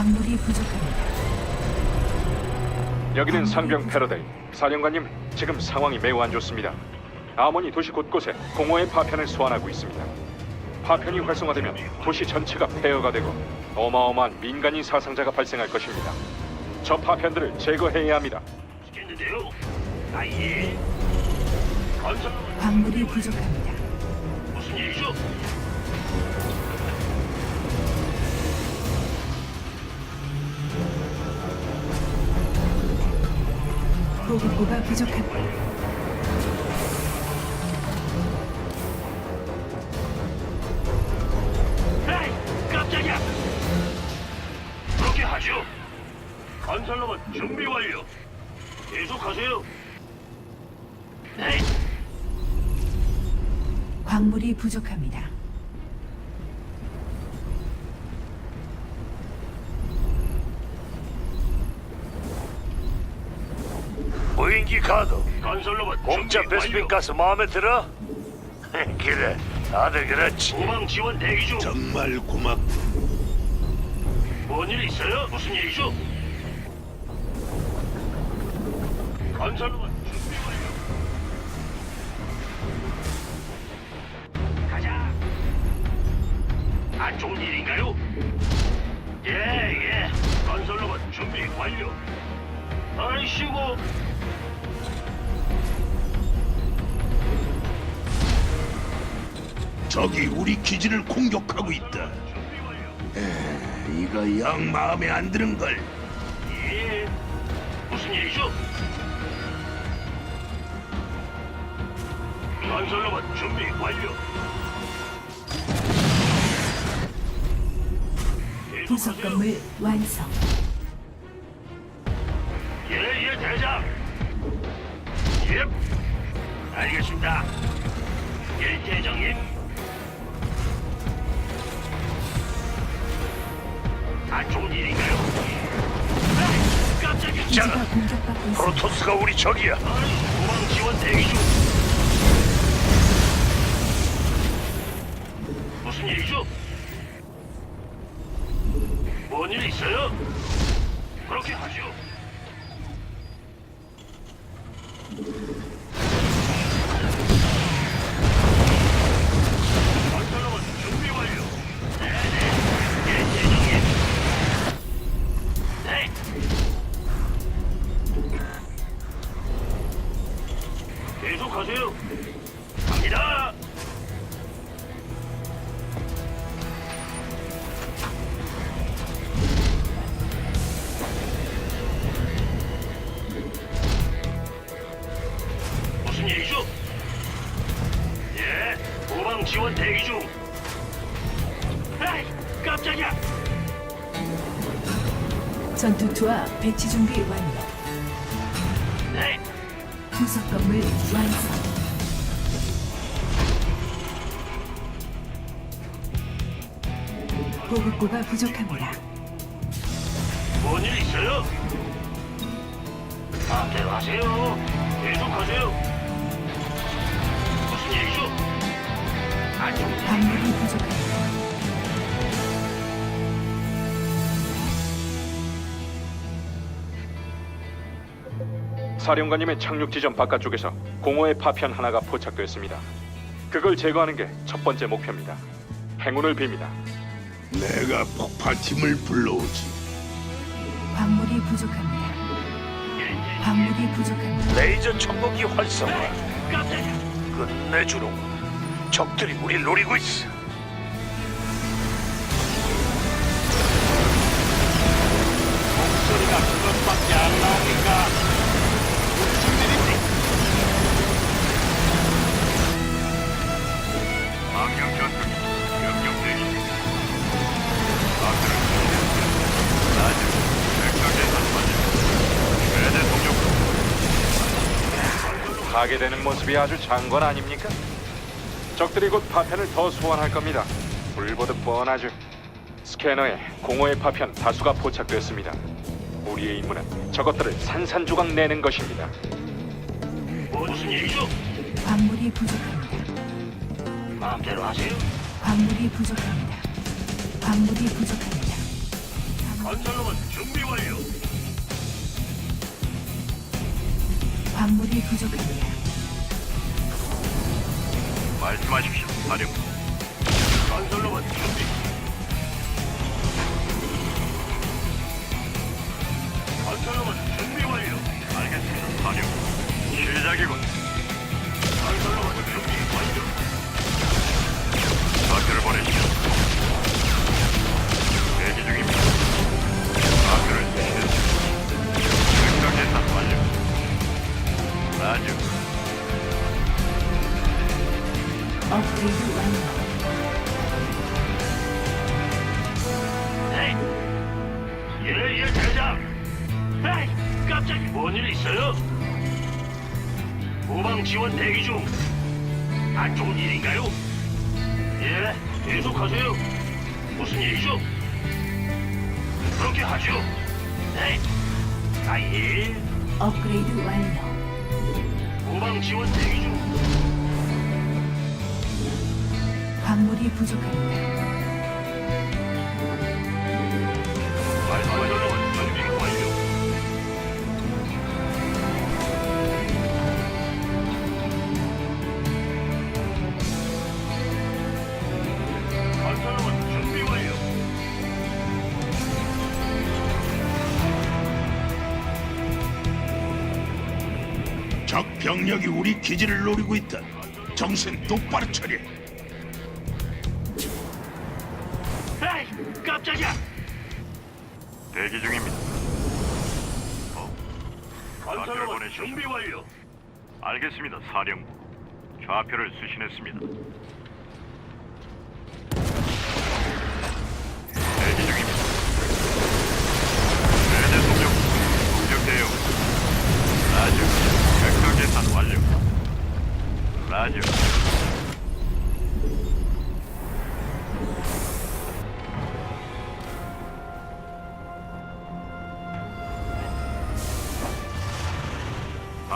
광물이 부족합니다. 여기는 상병 패러다임. 사령관님, 지금 상황이 매우 안 좋습니다. 아모니 도시 곳곳에 공허의 파편을 소환하고 있습니다. 파편이 활성화되면 도시 전체가 폐허가 되고 어마어마한 민간인 사상자가 발생할 것입니다. 저 파편들을 제거해야 합니다. 시켰는데요. 아예. 건설 광물이 부족합니다. 무슨 일이죠? 보급고가 부족합니다. 에이, 깜짝이야. 그렇게 하죠. 건설로봇 준비 완료. 계속하세요. 에이, 광물이 부족합니다. 무인기 가도 건설로봇 공짜 준비 베스핀 완료. 가스 마음에 들어? 그래 다들 그렇지 후방 지원 대기 중. 정말 고맙. 뭔일 있어요? 무슨 일이죠? 건설로봇 준비 완료. 가자. 안 좋은 일인가요? 예, 예. 건설로봇 준비 완료. 아이씨고. 적이 우리 기지를 공격하고 있다. 준비 완료. 에, 이거 영 마음에 안 드는 걸. 예. 무슨 일이죠? 건설로봇 준비 완료. 부속 건물 완성. 예, 예, 대장. 예. 알겠습니다. 예, 대장님. 안 좋은 일인가요? 에이, 깜짝이야. 기지가 있잖아. 공격받고 있습니다. 프로토스가 우리 적이야 후방 지원 대기 중. 무슨 일이죠? 뭔 일 있어요? 그렇게 하죠. 전투투와 배치 준비 완료. 네, 부속 건물 완성. 보급고가 부족합니다. 뭔일 있어요? 마음대로 하세요. 계속하세요. 무슨 일이죠? 안 좋은 일. 광물이 부족합니다. 사령관님의 착륙 지점 바깥쪽에서 공허의 파편 하나가 포착되었습니다. 그걸 제거하는 게 첫 번째 목표입니다. 행운을 빕니다. 내가 폭파팀을 불러오지. 광물이 부족합니다. 광물이 부족합니다. 레이저 천국이 활성화. 끝내주로 적들이 우리 노리고 있어 소리가 그것밖에 안 나오니까 파괴되는 모습이 아주 장관 아닙니까? 적들이 곧 파편을 더 소환할 겁니다. 불보듯 뻔하죠. 스캐너에 공허의 파편 다수가 포착되었습니다. 우리의 임무는 저것들을 산산조각 내는 것입니다. 무슨 일이죠? 광물이 부족합니다. 마음대로 하세요. 광물이 부족합니다. 광물이 부족합니다. 건설로봇 준비 완료. 광물이 부족합니다. 말씀하십시오, 사령. 건설로봇 준비. 업그레이드 완료. 예, 예, 대장. 에이, 깜짝이 뭔일 있어요? 후방 지원 대기 중. 안 좋은 일인가요? 예, 계속하세요. 무슨 일이죠? 그렇게 하죠. 네. 아, 예. 업그레이드 완료. 후방 지원 대기 중. 광물이 부족합니다. 병력이 우리 기지를 노리고 있다. 정신 똑바로 차려. 깜짝이야. 대기 중입니다. 건설로봇 준비 완료. 알겠습니다, 사령부. 좌표를 수신했습니다.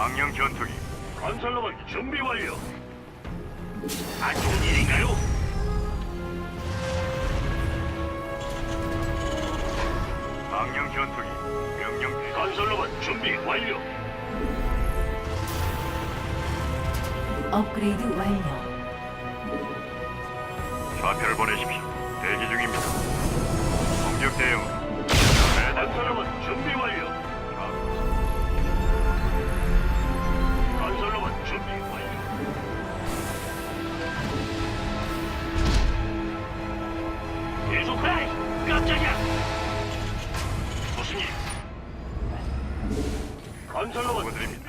방영 전투기, 건설로봇 준비 완료. 안 좋은 일인가요? 방영 전투기, 명령. 건설로봇 준비 완료. 업그레이드 완료. 좌표를 보내십시오. 대기 중입니다. 공격 대응. 건설로봇 준비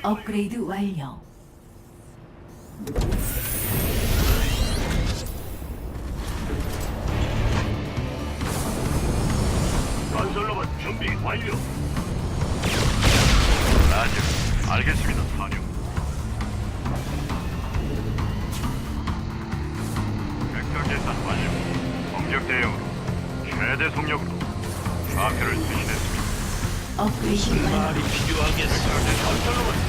업그레이드 완료. 건설로봇 준비 완료. 라디오. 알겠습니다, 대응으로 최대 속력으로 업그레이드 완료.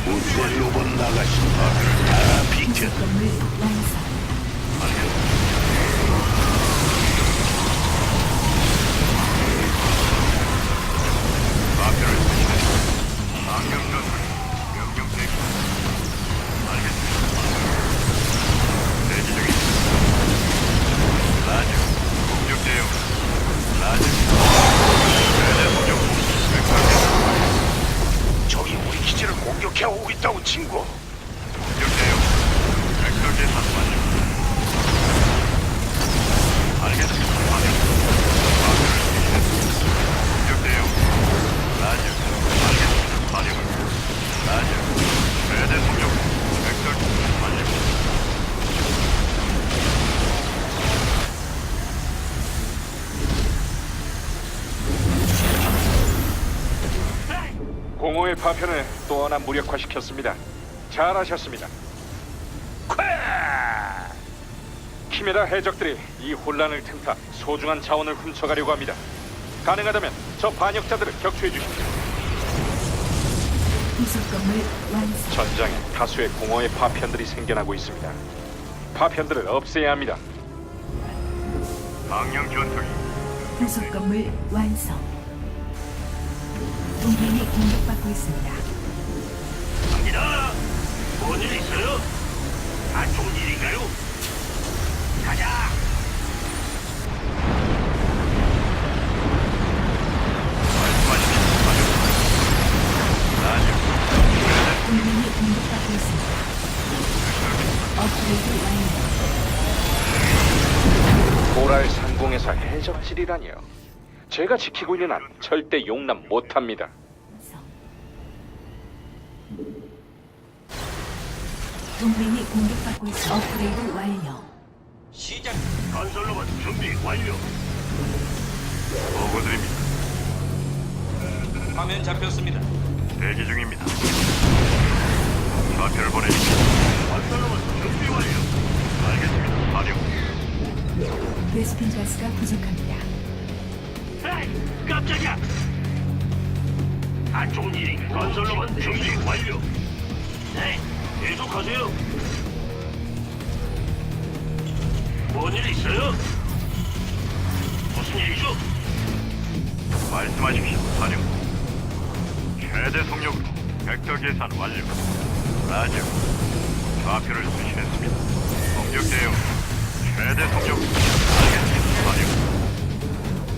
우세 로봇 나가신다. 다 비켜. 건물 완성. 파편을 또 하나 무력화시켰습니다. 잘하셨습니다. 쾌! 키메라 해적들이 이 혼란을 틈타 소중한 자원을 훔쳐가려고 합니다. 가능하다면 저 반역자들을 격추해 주십시오. 부속 건물 완성. 전장에 다수의 공허의 파편들이 생겨나고 있습니다. 파편들을 없애야 합니다. 방영 전투기. 부속 건물 완성. 동맹이 공격받고 있습니다. 갑니다. 뭔일 있어요? 안 좋은 일인가요? 가자. 말씀하십시오. 사령관. 라디오. 동맹이 공격받고 있습니다. 업그레이드 완료. 보랄 상공에서 해적질이라니요. 제가 지키고 있는 한 절대 용납 못합니다. 동맹이 공격받고 있습니다. 업그레이드 완료. 건설로봇 준비 완료. 보고드립니다. 화면 잡혔습니다. 대기 중입니다. 좌표를 보내십시오. 건설로봇 준비 완료. 알겠습니다. 사령. 베스핀 가스가 부족합니다. 에이, 깜짝이야. 안 좋은 일인가? 건설로봇 준비 완료. 네, 계속하세요. 뭔일 있어요? 무슨 일이죠? 말씀하십시오. 사령. 최대 속력으로 벡터 계산 완료. 라디오. 좌표를 수신했습니다. 공격 대응. 최대 속력으로. 알겠습니다. 사령.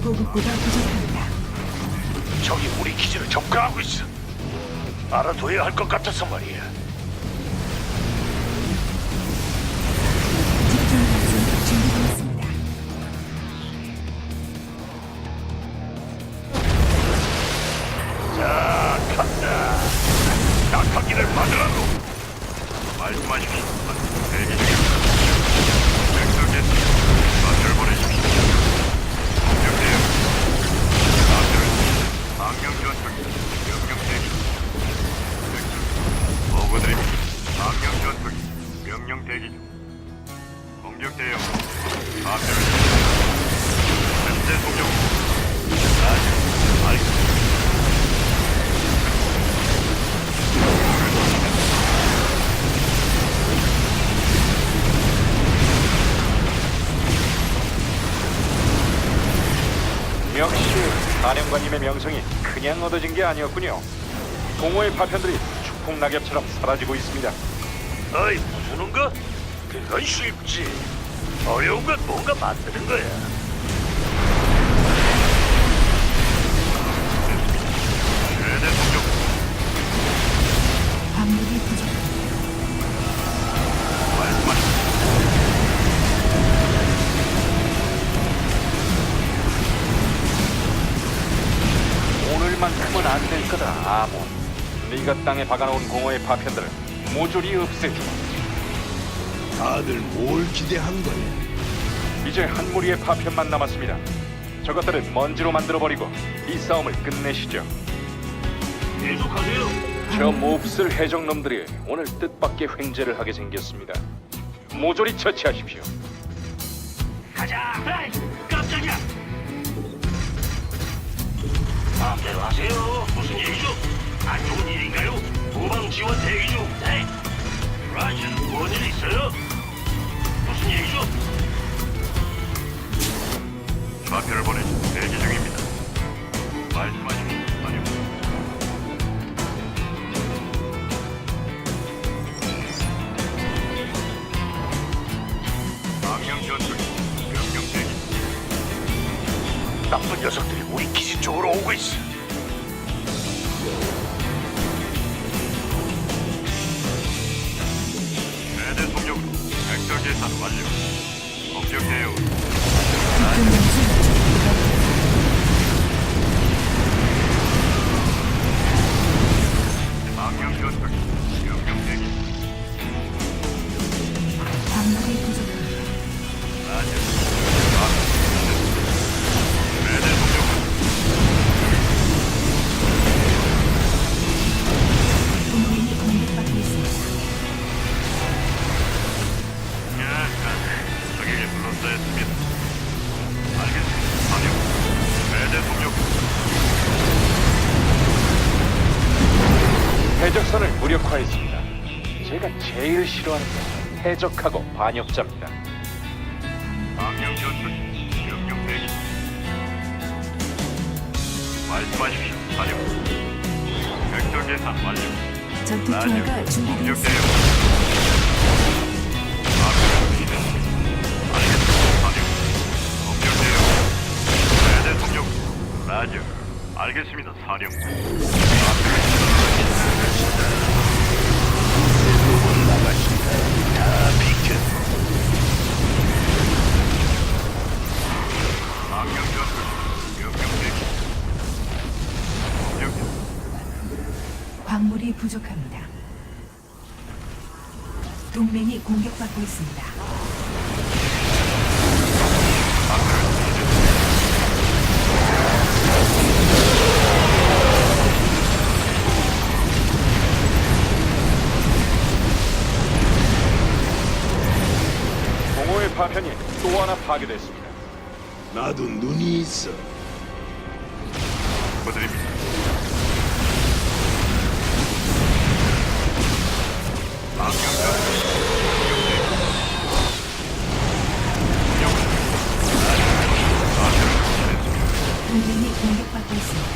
보급고가 부족합니다. 적이 우리 기지를 접근하고 있어. 알아둬야 할 것 같아서 말이야. 사령관님의 명성이 그냥 얻어진 게 아니었군요. 공허의 파편들이 축복 낙엽처럼 사라지고 있습니다. 부수는 거? 그건 쉽지. 어려운 건 뭔가 만드는 거야. 안 될 거다, 아몬. 네가 땅에 박아놓은 공허의 파편들을 모조리 없애주마. 다들 뭘 기대한 거야? 이제 한 무리의 파편만 남았습니다. 저것들을 먼지로 만들어버리고 이 싸움을 끝내시죠. 계속하세요. 저 몹쓸 해적놈들이 오늘 뜻밖의 횡재를 하게 생겼습니다. 모조리 처치하십시오. 가자. 에이, 깜짝이야. 마음대로 하세요. 무슨 일이죠? 안 좋은 일인가요? 후방 지원 대기 중. 네. 계산 완료. 공격 대응. 집중 둘러싸였습니다. 알겠습니다. 사령. 최대 속력. 해적선을 무력화했습니다. 제가 제일 싫어하는 게 해적하고 반역자입니다. 방영 전투기 명령 대기. 말씀하십시오. 사령. 벡터 계산 완료. 전투 공격 준비되었습니다. 대응. 알겠습니다. 사령. 광물이 부족합니다. 동맹이 공격받고 있습니다. 하나 파괴됐습니다. 나도 눈이 있어. 부드립니다. 동맹이 공격받고 있습니다.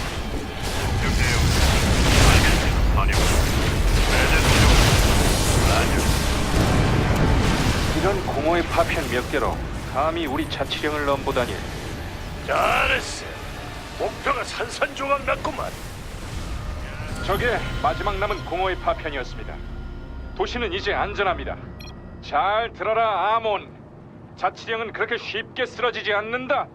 이런 공허의 파편 몇 개로 감히 우리 자치령을 넘보다니 잘했어. 목표가 산산조각 났구만. 저게 마지막 남은 공허의 파편이었습니다. 도시는 이제 안전합니다. 잘 들어라 아몬. 자치령은 그렇게 쉽게 쓰러지지 않는다.